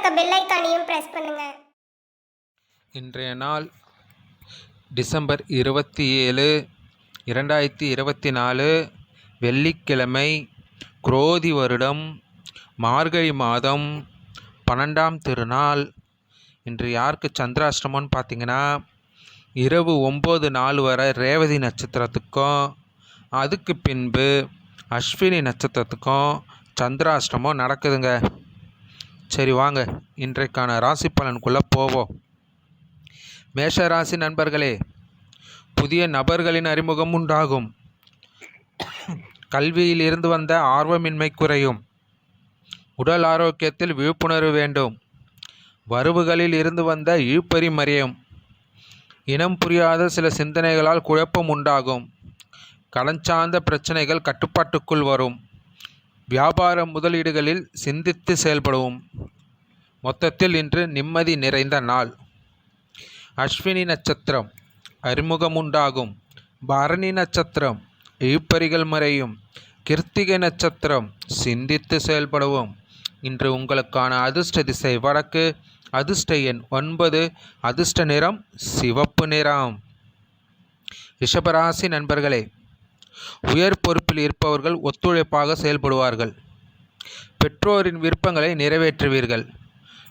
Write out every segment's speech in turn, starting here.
இருக்க பெல் ஐக்கானையும் பிரஸ் பண்ணுங்க. இன்றைய நாள் டிசம்பர் இருபத்தி ஏழு இரண்டாயிரத்தி இருபத்தி நாலு வெள்ளிக்கிழமை குரோதி வருடம் மார்கழி மாதம் பன்னெண்டாம் திருநாள். இன்று யாருக்கு சந்திராஷ்டமம்னு பார்த்தீங்கன்னா இரவு ஒம்பது நாள் வரை ரேவதி நட்சத்திரத்துக்கும் அதுக்கு பின்பு அஸ்வினி நட்சத்திரத்துக்கும் சந்திராஷ்டமம் நடக்குதுங்க. சரி வாங்க இன்றைக்கான ராசி பலனுக்குள்ளே போவோம். மேஷராசி நண்பர்களே புதிய நபர்களின் அறிமுகம் உண்டாகும். கல்வியில் இருந்து வந்த ஆர்வமின்மை குறையும். உடல் ஆரோக்கியத்தில் விழிப்புணர்வு வேண்டும். வரவுகளில் இருந்து வந்த இழுப்பறி மறையும். இனம் புரியாத சில சிந்தனைகளால் குழப்பம் உண்டாகும். கடன் சார்ந்த பிரச்சனைகள் கட்டுப்பாட்டுக்குள் வரும். வியாபார முதலீடுகளில் சிந்தித்து செயல்படுவோம். மொத்தத்தில் இன்று நிம்மதி நிறைந்த நாள். அஸ்வினி நட்சத்திரம் அறிமுகம் உண்டாகும் பரணி நட்சத்திரம் இழுப்பறிகள் முறையும். கிருத்திகை நட்சத்திரம் சிந்தித்து செயல்படுவோம். இன்று உங்களுக்கான அதிர்ஷ்ட திசை வடக்கு அதிர்ஷ்ட எண் ஒன்பது அதிர்ஷ்ட நிறம் சிவப்பு நிறம். ரிஷபராசி நண்பர்களே உயர் பொறுப்பில் இருப்பவர்கள் ஒத்துழைப்பாக செயல்படுவார்கள். பெற்றோரின் விருப்பங்களை நிறைவேற்றுவீர்கள்.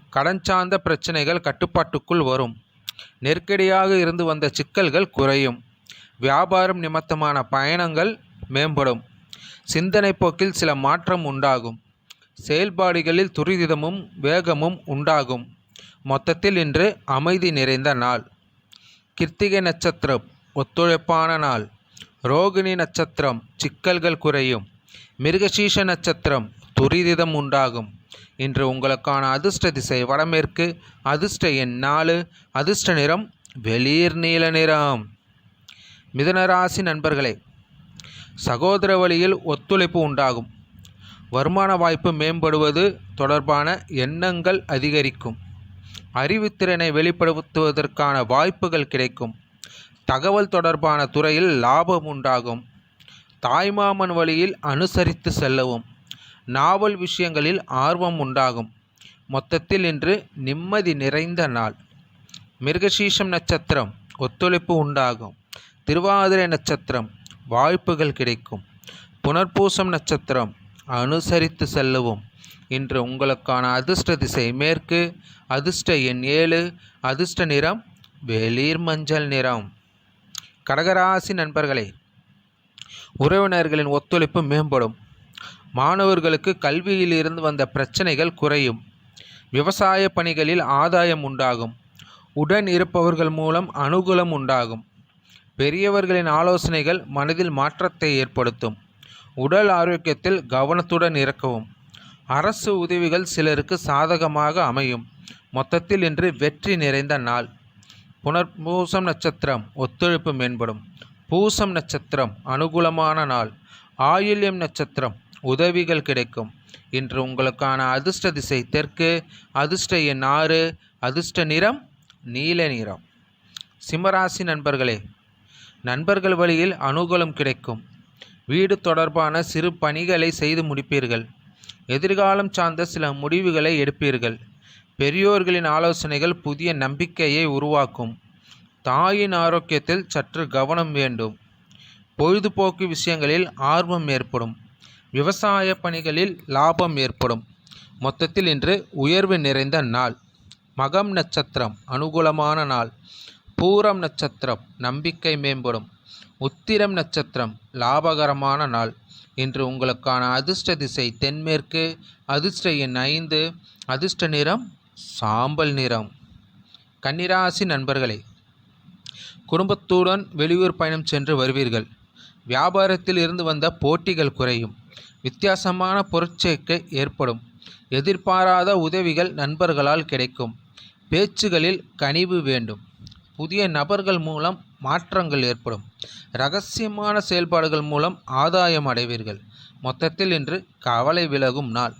கடன் சார்ந்த பிரச்சனைகள் கட்டுப்பாட்டுக்குள் வரும். நெருக்கடியாக இருந்து வந்த சிக்கல்கள் குறையும். வியாபாரம் நிமித்தமான பயணங்கள் மேம்படும். சிந்தனை போக்கில் சில மாற்றம் உண்டாகும். செயல்பாடுகளில் துரிதமும் வேகமும் உண்டாகும். மொத்தத்தில் இன்று அமைதி நிறைந்த நாள். கிருத்திகை நட்சத்திரம் ஒத்துழைப்பான நாள். ரோகிணி நட்சத்திரம் சிக்கல்கள் குறையும். மிருகசீஷ நட்சத்திரம் துரிதம் உண்டாகும். இன்று உங்களுக்கான அதிர்ஷ்ட திசை வடமேற்கு அதிர்ஷ்ட எண் நாலு அதிர்ஷ்ட நிறம் வெளிர் நீல நிறம். மிதனராசி நண்பர்களே சகோதர வழியில் ஒத்துழைப்பு உண்டாகும். வருமான வாய்ப்பு மேம்படுவது தொடர்பான எண்ணங்கள் அதிகரிக்கும். அறிவுத்திறனை வெளிப்படுத்துவதற்கான வாய்ப்புகள் கிடைக்கும். தகவல் தொடர்பான துறையில் லாபம் உண்டாகும். தாய்மாமன் வழியில் அனுசரித்து செல்லவும். நாவல் விஷயங்களில் ஆர்வம் உண்டாகும். மொத்தத்தில் இன்று நிம்மதி நிறைந்த நாள். மிருகசீஷம் நட்சத்திரம் ஒத்துழைப்பு உண்டாகும். திருவாதிரை நட்சத்திரம் வாய்ப்புகள் கிடைக்கும். புனர்பூசம் நட்சத்திரம் அனுசரித்து செல்லவும். இன்று உங்களுக்கான அதிர்ஷ்ட திசை மேற்கு அதிர்ஷ்ட எண் ஏழு அதிர்ஷ்ட நிறம் வெளிர் மஞ்சள் நிறம். கடகராசி நண்பர்களே உறவினர்களின் ஒத்துழைப்பு மேம்படும். மாணவர்களுக்கு கல்வியில் இருந்து வந்த பிரச்சனைகள் குறையும். விவசாய பணிகளில் ஆதாயம் உண்டாகும். உடன் இருப்பவர்கள் மூலம் அனுகூலம் உண்டாகும். பெரியவர்களின் ஆலோசனைகள் மனதில் மாற்றத்தை ஏற்படுத்தும். உடல் ஆரோக்கியத்தில் கவனத்துடன் இருக்கவும் அரசு உதவிகள் சிலருக்கு சாதகமாக அமையும். மொத்தத்தில் இன்று வெற்றி நிறைந்த நாள். புனர்பூசம் நட்சத்திரம் ஒத்துழைப்பு மேம்படும். பூசம் நட்சத்திரம் அனுகூலமான நாள். ஆயுள்யம் நட்சத்திரம் உதவிகள் கிடைக்கும். இன்று உங்களுக்கான அதிர்ஷ்ட திசை தெற்கு அதிர்ஷ்ட எண் ஆறு அதிர்ஷ்ட நிறம் நீல நிறம். சிம்மராசி நண்பர்களே நண்பர்கள் வழியில் அனுகூலம் கிடைக்கும். வீடு தொடர்பான சிறு பணிகளை செய்து முடிப்பீர்கள். எதிர்காலம் சார்ந்த சில முடிவுகளை எடுப்பீர்கள். பெரியோர்களின் ஆலோசனைகள் புதிய நம்பிக்கையை உருவாக்கும். தாயின் ஆரோக்கியத்தில் சற்று கவனம் வேண்டும். பொழுதுபோக்கு விஷயங்களில் ஆர்வம் ஏற்படும். விவசாய பணிகளில் லாபம் ஏற்படும். மொத்தத்தில் இன்று உயர்வு நிறைந்த நாள். மகம் நட்சத்திரம் அனுகூலமான நாள். பூரம் நட்சத்திரம் நம்பிக்கை மேம்படும். உத்திரம் நட்சத்திரம் லாபகரமான நாள். இன்று உங்களுக்கான அதிர்ஷ்ட திசை தென்மேற்கு அதிர்ஷ்ட எண் ஐந்து அதிர்ஷ்ட நிறம் சாம்பல் நிறம். கன்னிராசி நண்பர்களே குடும்பத்துடன் வெளியூர் பயணம் சென்று வருவீர்கள். வியாபாரத்தில் இருந்து வந்த போட்டிகள் குறையும். வித்தியாசமான பொருட்சேர்க்கை ஏற்படும். எதிர்பாராத உதவிகள் நண்பர்களால் கிடைக்கும். பேச்சுகளில் கனிவு வேண்டும். புதிய நபர்கள் மூலம் மாற்றங்கள் ஏற்படும். ரகசியமான செயல்பாடுகள் மூலம் ஆதாயம் அடைவீர்கள். மொத்தத்தில் இன்று கவலை விலகும் நாள்.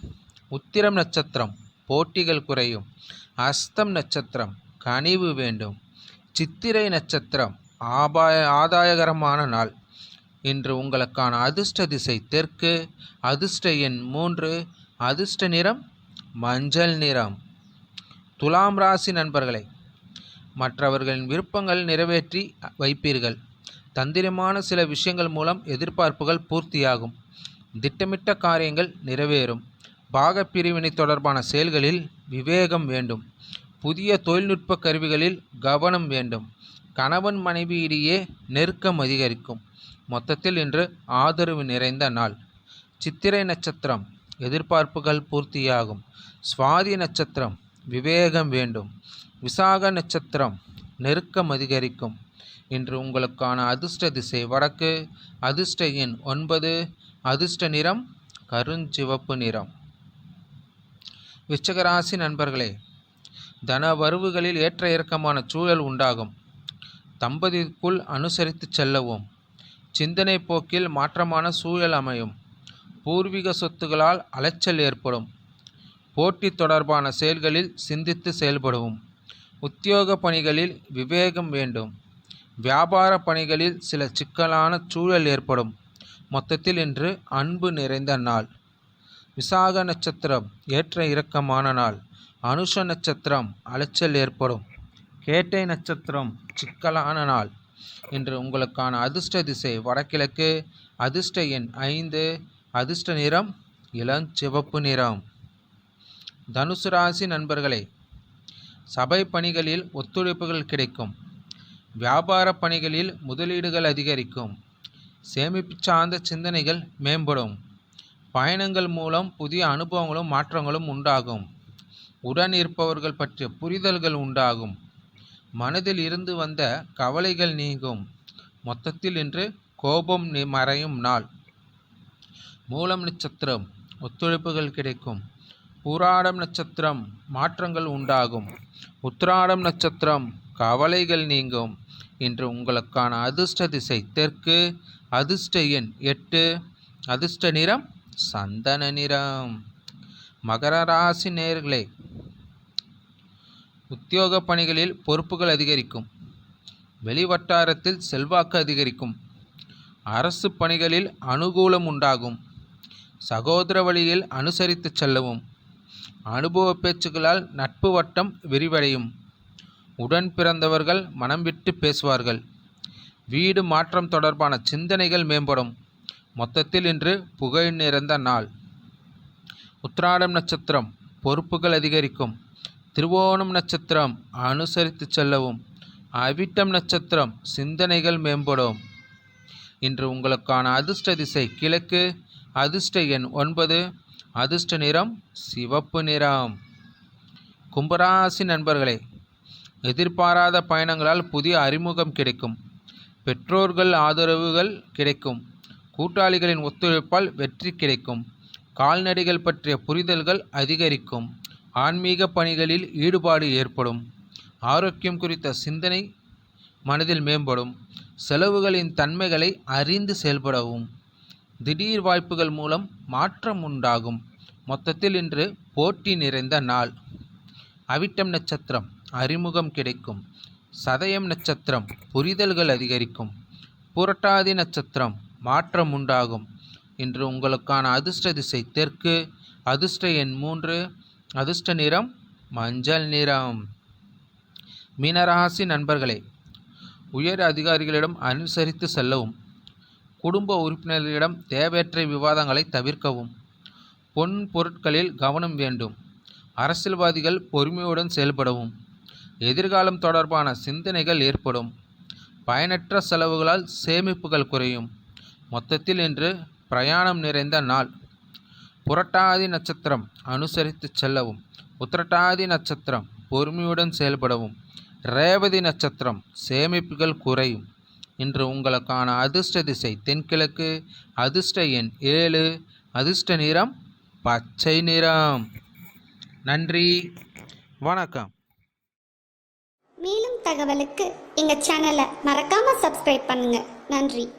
உத்திரம் நட்சத்திரம். போட்டிகள் குறையும். அஸ்தம் நட்சத்திரம். கனிவு வேண்டும். சித்திரை நட்சத்திரம். ஆபாய ஆதாயகரமான நாள். இன்று உங்களுக்கான அதிர்ஷ்ட திசை தெற்கு அதிர்ஷ்ட எண் மூன்று அதிர்ஷ்ட நிறம் மஞ்சள் நிறம். துலாம் ராசி நண்பர்களை மற்றவர்களின் விருப்பங்கள் நிறைவேற்றி வைப்பீர்கள். தந்திரமான சில விஷயங்கள் மூலம் எதிர்பார்ப்புகள் பூர்த்தியாகும். திட்டமிட்ட காரியங்கள் நிறைவேறும். பாகப் பிரிவினை தொடர்பான செயல்களில் விவேகம் வேண்டும். புதிய தொழில்நுட்ப கருவிகளில் கவனம் வேண்டும். கணவன் மனைவியிடையே நெருக்கம் அதிகரிக்கும். மொத்தத்தில் இன்று ஆதரவு நிறைந்த நாள். சித்திரை நட்சத்திரம் எதிர்பார்ப்புகள் பூர்த்தியாகும். சுவாதி நட்சத்திரம் விவேகம் வேண்டும். விசாக நட்சத்திரம் நெருக்கம் அதிகரிக்கும். இன்று உங்களுக்கான அதிர்ஷ்ட திசை வடக்கு அதிர்ஷ்ட எண் ஒன்பது அதிர்ஷ்ட நிறம் கருஞ்சிவப்பு நிறம். விச்சகராசி நண்பர்களே தன வரவுகளில் ஏற்ற இறக்கமான சூழல் உண்டாகும். தம்பதிக்குள் அனுசரித்து செல்லவும். சிந்தனை போக்கில் மாற்றமான சூழல் அமையும். பூர்வீக சொத்துகளால் அலைச்சல் ஏற்படும். போட்டி தொடர்பான செயல்களில் சிந்தித்து செயல்படவும். உத்தியோக பணிகளில் விவேகம் வேண்டும். வியாபார பணிகளில் சில சிக்கலான சூழல் ஏற்படும். மொத்தத்தில் இன்று அன்பு நிறைந்த நாள். விசாக நட்சத்திரம் ஏற்ற இறக்கமான நாள். அனுஷ நட்சத்திரம் அலைச்சல் ஏற்படும். கேட்டை நட்சத்திரம் சிக்கலான நாள். இன்று உங்களுக்கான அதிர்ஷ்ட திசை. வடகிழக்கு அதிர்ஷ்ட எண் ஐந்து அதிர்ஷ்ட நிறம் இளஞ்சிவப்பு நிறம். தனுசு ராசி நண்பர்களே சபை பணிகளில் ஒத்துழைப்புகள் கிடைக்கும். வியாபார பணிகளில் முதலீடுகள் அதிகரிக்கும். சேமிப்பு சார்ந்த சிந்தனைகள் மேம்படும். பயணங்கள் மூலம் புதிய அனுபவங்களும் மாற்றங்களும் உண்டாகும். உடன் இருப்பவர்கள் பற்றிய புரிதல்கள் உண்டாகும். மனதில் இருந்து வந்த கவலைகள் நீங்கும். மொத்தத்தில் இன்று கோபம் மறையும் நாள். மூலம் நட்சத்திரம் ஒத்துழைப்புகள் கிடைக்கும். பூராடம் நட்சத்திரம் மாற்றங்கள் உண்டாகும். உத்திராடம் நட்சத்திரம் கவலைகள் நீங்கும். இன்று உங்களுக்கான அதிர்ஷ்ட திசை தெற்கு அதிர்ஷ்ட எண் எட்டு அதிர்ஷ்ட நிறம் சந்தன நிறம். மகர ராசி நேர்களே உத்தியோக பணிகளில் பொறுப்புகள் அதிகரிக்கும். வெளிவட்டாரத்தில் செல்வாக்கு அதிகரிக்கும். அரசு பணிகளில் அனுகூலம் உண்டாகும். சகோதர வழியில் அனுசரித்து செல்லவும். அனுபவ பேச்சுகளால் நட்பு வட்டம் விரிவடையும். உடன் பிறந்தவர்கள் மனம் விட்டு பேசுவார்கள். வீடு மாற்றம் தொடர்பான சிந்தனைகள் மேம்படும். மொத்தத்தில் இன்று புகழ் நிறைந்த நாள். உத்ராடம் நட்சத்திரம் பொறுப்புகள் அதிகரிக்கும். திருவோணம் நட்சத்திரம் அனுசரித்து செல்லவும் அவிட்டம் நட்சத்திரம் சிந்தனைகள் மேம்படும். இன்று உங்களுக்கான அதிர்ஷ்ட திசை கிழக்கு அதிர்ஷ்ட எண் ஒன்பது அதிர்ஷ்ட நிறம் சிவப்பு நிறம். கும்பராசி நண்பர்களே எதிர்பாராத பயணங்களால் புதிய அறிமுகம் கிடைக்கும். பெற்றோர்கள் ஆதரவுகள் கிடைக்கும். கூட்டாளிகளின் ஒத்துழைப்பால் வெற்றி கிடைக்கும். கால்நடைகள் பற்றிய புரிதல்கள் அதிகரிக்கும். ஆன்மீக பணிகளில் ஈடுபாடு ஏற்படும். ஆரோக்கியம் குறித்த சிந்தனை மனதில் மேம்படும். செலவுகளின் தன்மைகளை அறிந்து செயல்படவும். திடீர் வாய்ப்புகள் மூலம் மாற்றம் உண்டாகும். மொத்தத்தில் இன்று போட்டி நிறைந்த நாள். அவிட்டம் நட்சத்திரம் அறிமுகம் கிடைக்கும். சதயம் நட்சத்திரம் புரிதல்கள் அதிகரிக்கும். புரட்டாதி நட்சத்திரம் மாற்றம் உண்டாகும். இன்று உங்களுக்கான அதிர்ஷ்ட திசை தெற்கு அதிர்ஷ்ட எண் மூன்று அதிர்ஷ்ட நிறம் மஞ்சள் நிறம். மீனராசி நண்பர்களே உயர் அதிகாரிகளிடம் அனுசரித்து செல்லவும். குடும்ப உறுப்பினர்களிடம் தேவையற்ற விவாதங்களை தவிர்க்கவும். பொன் பொருட்களில் கவனம் வேண்டும். அரசியல்வாதிகள் பொறுமையுடன் செயல்படவும். எதிர்காலம் தொடர்பான சிந்தனைகள் ஏற்படும். பயனற்ற செலவுகளால் சேமிப்புகள் குறையும். மொத்தத்தில் இன்று பிரயாணம் நிறைந்த நாள். புரட்டாதி நட்சத்திரம் அனுசரித்து செல்லவும். உத்திரட்டாதி நட்சத்திரம் பொறுமையுடன் செயல்படவும். ரேவதி நட்சத்திரம் சேமிப்புகள் குறையும். இன்று உங்களுக்கான அதிர்ஷ்ட திசை தென்கிழக்கு. அதிர்ஷ்ட எண் ஏழு. அதிர்ஷ்ட நிறம் பச்சை நிறம். நன்றி. வணக்கம். மேலும் தகவலுக்கு எங்கள் சேனலை மறக்காமல் சப்ஸ்கிரைப் பண்ணுங்கள் நன்றி.